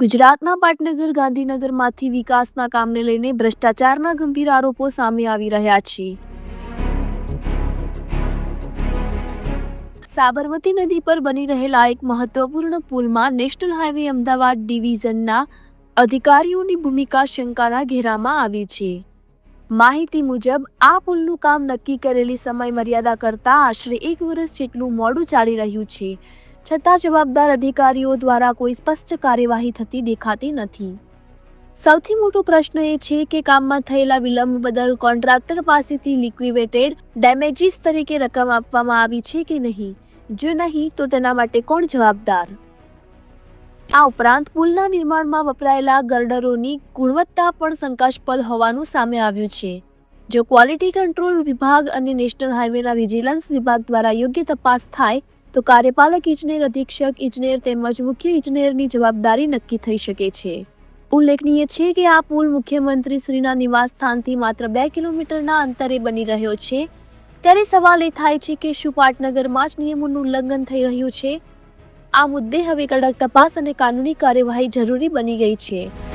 ગુજરાતના પાટનગર, ગાંધીનગરમાંથી વિકાસના કામને લઈને ભ્રષ્ટાચારના ગંભીર આરોપો સામે આવી રહ્યા છે. સાબરમતી નદી પર બની રહેલા એક મહત્વપૂર્ણ પુલમાં નેશનલ હાઈવે અમદાવાદ ડિવિઝનના અધિકારીઓની ભૂમિકા શંકાના ઘેરામાં આવી છે. માહિતી મુજબ, આ પુલનું કામ નક્કી કરેલી સમય મર્યાદા કરતાં આશરે એક વર્ષ જેટલું મોડું ચાલી રહ્યું છે. છતાં જવાબદાર અધિકારીઓ દ્વારા કોઈ સ્પષ્ટ કાર્યવાહી થતી દેખાતી નથી. સૌથી મોટો પ્રશ્ન એ છે કે કામમાં થયેલા વિલંબ બદલ કોન્ટ્રાક્ટર પાસેથી લિક્વિવેટેડ ડેમેજીસ તરીકે રકમ આપવામાં આવી છે કે નહીં? જો નહીં, તો તેના માટે કોણ જવાબદાર? આ ઉપરાંત પુલના નિર્માણમાં વપરાયેલા ગર્ડરોની ગુણવત્તા પણ શંકાસ્પદ હોવાનું સામે આવ્યું છે. જો ક્વોલિટી કંટ્રોલ વિભાગ અને નેશનલ હાઈવેના વિજિલન્સ વિભાગ દ્વારા યોગ્ય તપાસ થાય તો કાર્યપાલક ઇજનેર અધિક્ષક, ઇજનેર તેમજ મુખ્ય ઇજનેરની જવાબદારી નક્કી થઈ શકે છે. ઉલ્લેખનીય છે કે આ પુલ મુખ્યમંત્રી શ્રીના નિવાસ સ્થાનથી માત્ર બે કિલોમીટરના અંતરે બની રહ્યો છે. ત્યારે સવાલ એ થાય છે કે શું પાટનગરમાં જ નિયમોનું ઉલ્લંઘન થઈ રહ્યું છે? આ મુદ્દે હવે કડક તપાસ અને કાનૂની કાર્યવાહી જરૂરી બની ગઈ છે.